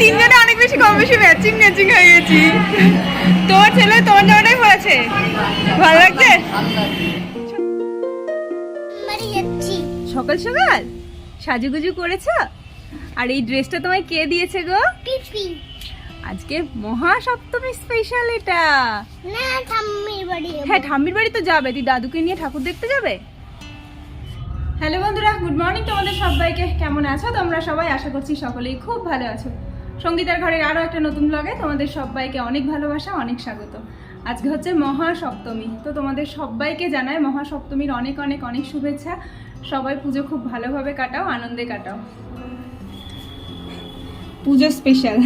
তিনজনে অনেক বেশি কম বেশি ম্যাচিং ম্যাচিং হয়ে গেছি। তোমার ছেলে তোমার জামাটাই পড়েছে ভালো লাগছে? সকাল সকাল? সাজুগুজু করেছ? আর এই ড্রেসটা তোমায় কে দিয়েছে গো? আজকে মহা সপ্তমী স্পেশাল এটা। না ঠাম্মির বাড়ি হ্যাঁ ঠাম্মির বাড়ি তো যাবে। তুই দাদুকে নিয়ে ঠাকুর দেখতে যাবে? হ্যালো বন্ধুরা গুড মর্নিং তোমাদের সবাইকে। কেমন আছো তোমরা সবাই? আশা করছি সকলেই খুব ভালো আছো। সঙ্গীতার ঘরের আরও একটা নতুন ব্লগে তোমাদের সবাইকে অনেক ভালোবাসা, অনেক স্বাগত। আজকে হচ্ছে মহা সপ্তমী তো তোমাদের সবাইকে জানায় মহা সপ্তমীর অনেক অনেক অনেক শুভেচ্ছা। সবাই পুজো খুব ভালোভাবে কাটাও, আনন্দে কাটাও। পুজো স্পেশাল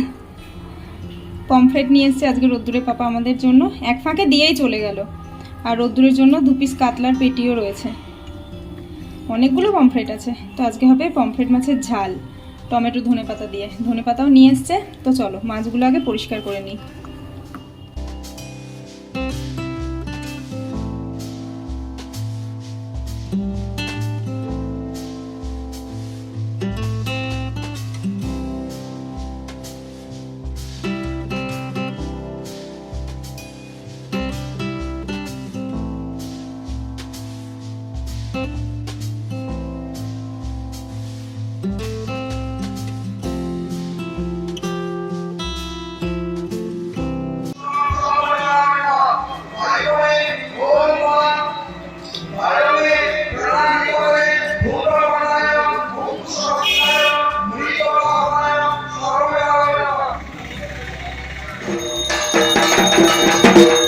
পমফ্রেট নিয়ে এসছে আজকে রোদ্দুরের পাপা আমাদের জন্য। এক ফাঁকে দিয়েই চলে গেল। আর রোদ্দুরের জন্য দু পিস কাতলার পেটিও রয়েছে। অনেকগুলো পমফ্রেট আছে। তো আজকে হবে পমফ্রেট মাছের ঝাল। টমেটো ধনে পাতা দিয়ে। ধনে পাতাও নিয়ে এসছে। তো চলো, মাছগুলো আগে পরিষ্কার করে নিই। চলো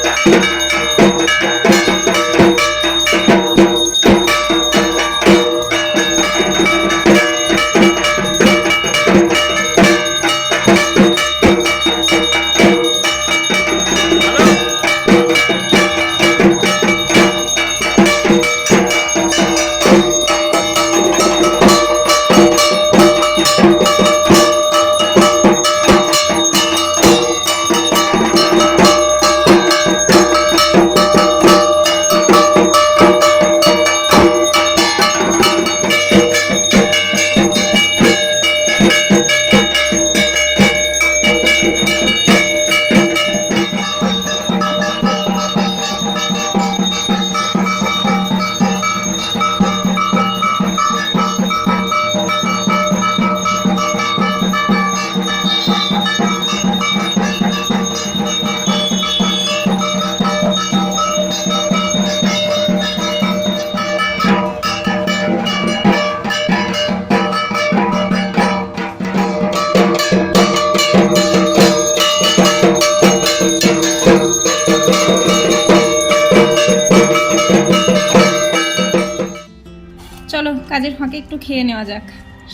কাজের ফাঁকে একটু খেয়ে নেওয়া যাক।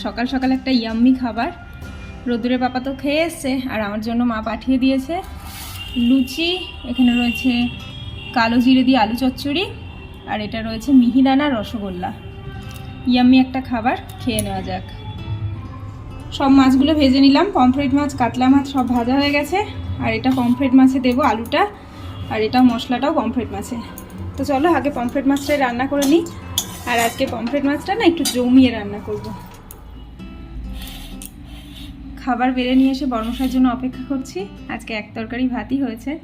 সকাল সকাল একটা ইয়াম্মি খাবার। রোদ্দুরের পাপা তো খেয়ে এসছে, আর আমার জন্য মা পাঠিয়ে দিয়েছে। লুচি, এখানে রয়েছে কালো জিরে দিয়ে আলু চচ্চড়ি, আর এটা রয়েছে মিহিদানা রসগোল্লা। ইয়াম্মি একটা খাবার, খেয়ে নেওয়া যাক। সব মাছগুলো ভেজে নিলাম। পমফ্রেট মাছ, কাতলা মাছ, সব ভাজা হয়ে গেছে। আর এটা পমফ্রেট মাছে দেবো আলুটা, আর এটা মশলাটাও পমফ্রেট মাছে। তো চলো আগে পমফ্রেট মাছটাই রান্না করে নিই। আর আজকে পমফ্রেট মাছটা না একটু জমিয়ে রান্না করব। খাবার বেড়ে নিয়ে এসে বর্মশার জন্য অপেক্ষা করছি। আজকে এক তরকারি ভাতই হয়েছে।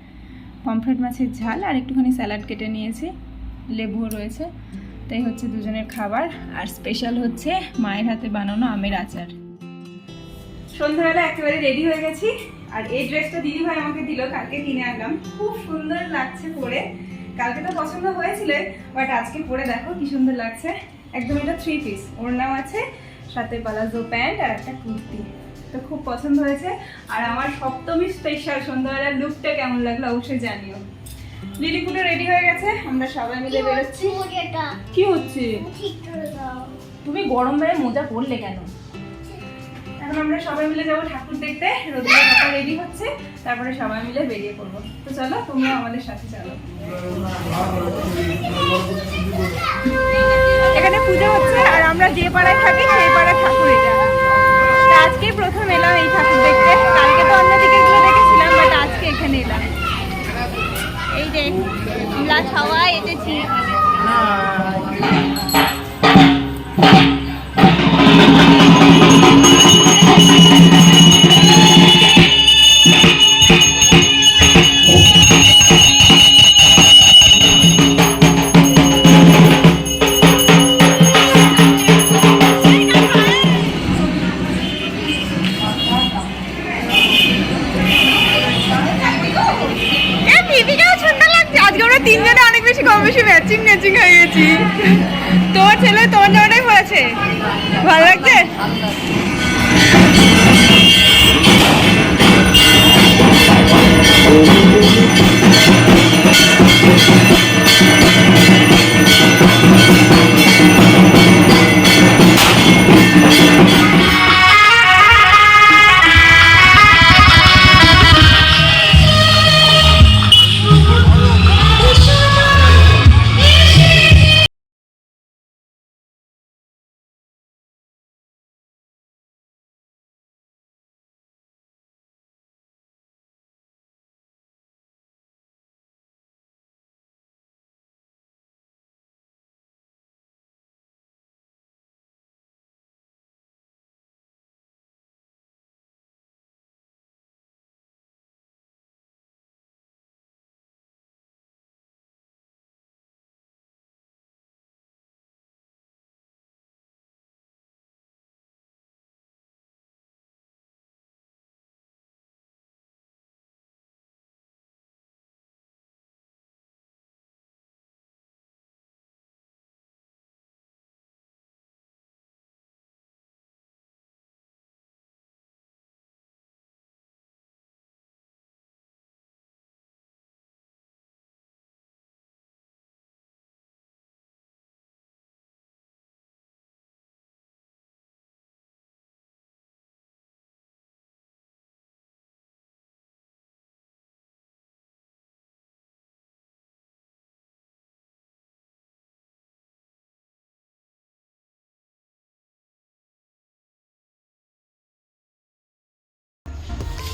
পমফ্রেট মাছের ঝাল আর একটুখানি স্যালাড কেটে নিয়েছি। লেবুও রয়েছে। তাই হচ্ছে দুজনের খাবার। আর স্পেশাল হচ্ছে মায়ের হাতে বানানো আমের আচার। সন্ধ্যাবেলা একেবারে রেডি হয়ে গেছি। আর এই ড্রেসটা দিদি ভাই আমাকে দিল, কালকে কিনে আনলাম। খুব সুন্দর লাগছে পরে। কালকে তো পছন্দ হয়েছিল বাট আজকে পরে দেখো কি সুন্দর লাগছে। একদম এটা থ্রি পিস ওড়নাও আছে সাথে পালাজো প্যান্ট আর একটা কুর্তি। তো খুব পছন্দ হয়েছে। আর আমার সপ্তমী স্পেশাল সন্ধ্যাবেলার লুকটা কেমন লাগল অবশ্যই জানিও। লিলিপুটো রেডি হয়ে গেছে? আমরা সবাই মিলে বেরোচ্ছি। কি হচ্ছে তুমি গরম বেড়ে মোজা পরলে কেন? এখন আমরা সবাই মিলে যাব ঠাকুর দেখতে। রোদের রেডি হচ্ছে, তারপরে সবাই মিলে বেরিয়ে পড়ব। তো চলো, তুমিও আমাদের সাথে চলো। এখানে পুজো হচ্ছে, আর আমরা যে পাড়ায় থাকি সেই পাড়ায় ঠাকুর এটা। আজকে প্রথম এলাম এই ঠাকুর দেখতে। কালকে তো অন্যদিকে এগুলো দেখেছিলাম বাট আজকে এখানে এলাম। এই যে আমরা সবাই এসেছি।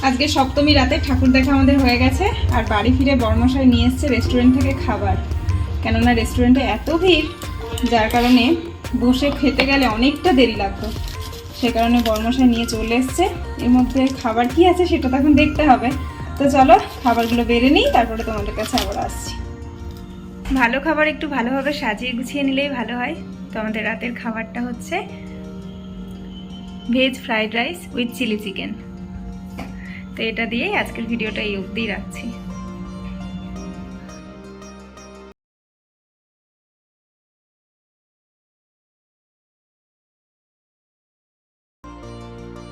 আজকে সপ্তমী রাতে ঠাকুর দেখা আমাদের হয়ে গেছে, আর বাড়ি ফিরে বর্মশাই নিয়ে এসছে রেস্টুরেন্ট থেকে খাবার। কেননা রেস্টুরেন্টে এত ভিড়, যার কারণে বসে খেতে গেলে অনেকটা দেরি লাগতো। সে কারণে বর্মশাই নিয়ে চলে এসছে। এর মধ্যে খাবার কি আছে সেটা তো এখন দেখতে হবে। তো চলো, খাবারগুলো বেড়ে নিই, তারপরে তোমাদের কাছে আবার আসছি। ভালো খাবার একটু ভালোভাবে সাজিয়ে গুছিয়ে নিলেই ভালো হয়। তো আমাদের রাতের খাবারটা হচ্ছে veg fried rice with chilli chicken তো এটা দিয়েই আজকের ভিডিওটা এই অবধিই রাখছি।